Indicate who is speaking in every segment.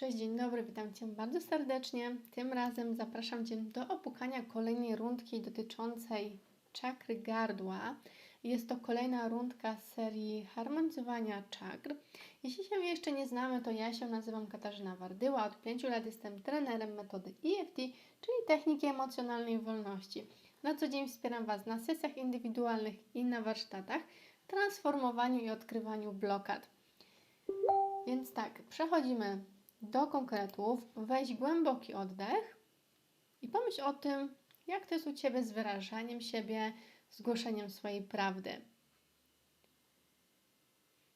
Speaker 1: Cześć, dzień dobry, witam Cię bardzo serdecznie. Tym razem zapraszam Cię do opukania kolejnej rundki dotyczącej czakry gardła. Jest to kolejna rundka z serii harmonizowania czakr. Jeśli się jeszcze nie znamy, to ja się nazywam Katarzyna Wardyła. Od 5 lat jestem trenerem metody EFT, czyli techniki emocjonalnej wolności. Na co dzień wspieram Was na sesjach indywidualnych i na warsztatach, transformowaniu i odkrywaniu blokad. Więc tak, przechodzimy do konkretów. Weź głęboki oddech i pomyśl o tym, jak to jest u Ciebie z wyrażaniem siebie, zgłoszeniem swojej prawdy.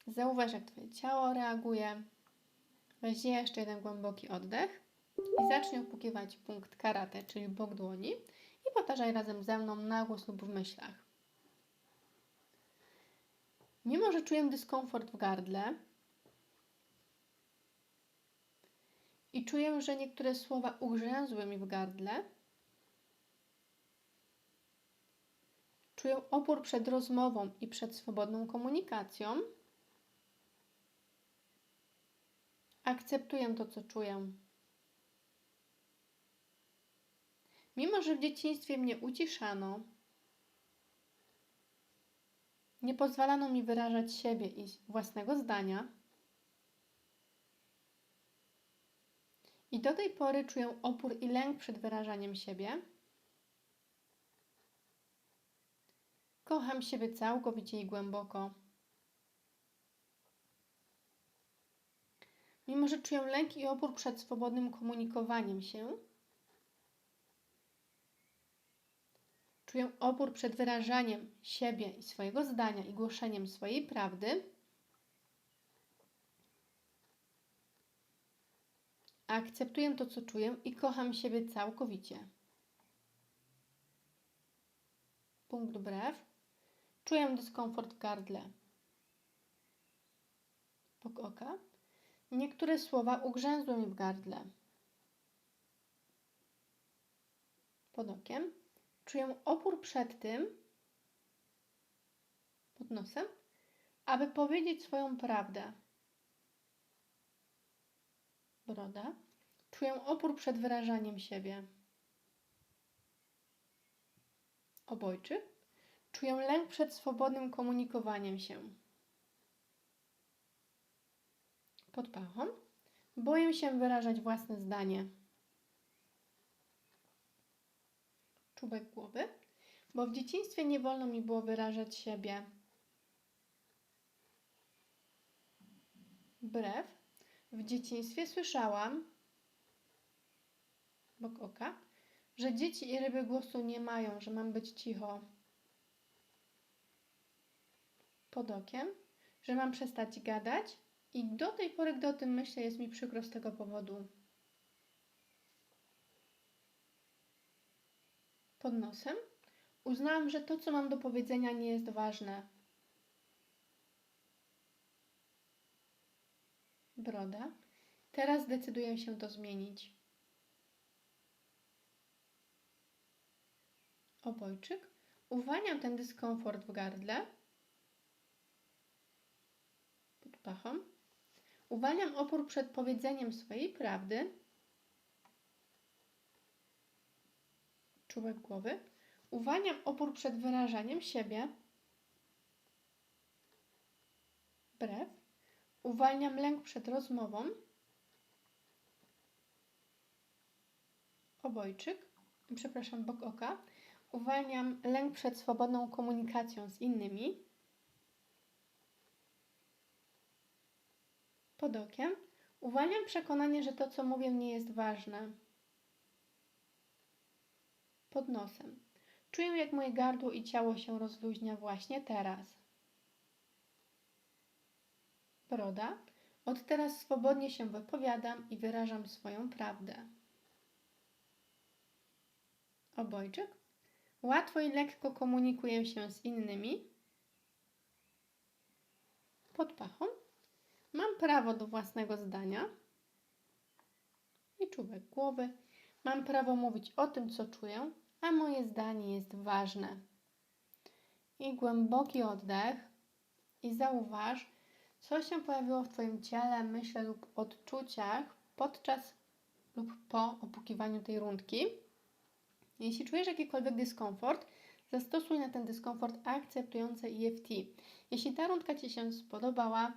Speaker 1: Zauważ, jak Twoje ciało reaguje. Weź jeszcze jeden głęboki oddech i zacznij opukiwać punkt karate, czyli bok dłoni i powtarzaj razem ze mną na głos lub w myślach. Mimo, że czuję dyskomfort w gardle, i czuję, że niektóre słowa ugrzęzły mi w gardle. Czuję opór przed rozmową i przed swobodną komunikacją. Akceptuję to, co czuję. Mimo, że w dzieciństwie mnie uciszano, nie pozwalano mi wyrażać siebie i własnego zdania, I do tej pory czuję opór i lęk przed wyrażaniem siebie. Kocham siebie całkowicie i głęboko. Mimo, że czuję lęk i opór przed swobodnym komunikowaniem się, czuję opór przed wyrażaniem siebie i swojego zdania i głoszeniem swojej prawdy, Akceptuję to, co czuję i kocham siebie całkowicie. Punkt brew. Czuję dyskomfort w gardle. Bok oka. Niektóre słowa ugrzęzły mi w gardle. Pod okiem. Czuję opór przed tym, pod nosem, aby powiedzieć swoją prawdę. Broda. Czuję opór przed wyrażaniem siebie. Obojczyk. Czuję lęk przed swobodnym komunikowaniem się. Pod pachą. Boję się wyrażać własne zdanie. Czubek głowy. Bo w dzieciństwie nie wolno mi było wyrażać siebie. Brew. W dzieciństwie słyszałam, oka, że dzieci i ryby głosu nie mają, że mam być cicho. Pod okiem, że mam przestać gadać i do tej pory, gdy o tym myślę, jest mi przykro z tego powodu. Pod nosem uznałam, że to, co mam do powiedzenia, nie jest ważne. Broda. Teraz decyduję się to zmienić. Obojczyk. Uwalniam ten dyskomfort w gardle. Pod pachą. Uwalniam opór przed powiedzeniem swojej prawdy. Czubek głowy. Uwalniam opór przed wyrażaniem siebie. Brew. Uwalniam lęk przed rozmową. Obojczyk. Przepraszam, bok oka. Uwalniam lęk przed swobodną komunikacją z innymi. Pod okiem. Uwalniam przekonanie, że to, co mówię, nie jest ważne. Pod nosem. Czuję, jak moje gardło i ciało się rozluźnia właśnie teraz. Broda. Od teraz swobodnie się wypowiadam i wyrażam swoją prawdę. Obojczyk. Łatwo i lekko komunikuję się z innymi. Pod pachą. Mam prawo do własnego zdania. I czubek głowy. Mam prawo mówić o tym, co czuję, a moje zdanie jest ważne. I głęboki oddech. I zauważ, co się pojawiło w Twoim ciele, myśle lub odczuciach podczas lub po opukiwaniu tej rundki. Jeśli czujesz jakikolwiek dyskomfort, zastosuj na ten dyskomfort akceptujące EFT. Jeśli ta rundka Ci się spodobała,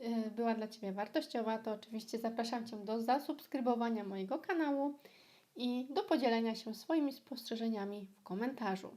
Speaker 1: y, była dla Ciebie wartościowa, to oczywiście zapraszam Cię do zasubskrybowania mojego kanału i do podzielenia się swoimi spostrzeżeniami w komentarzu.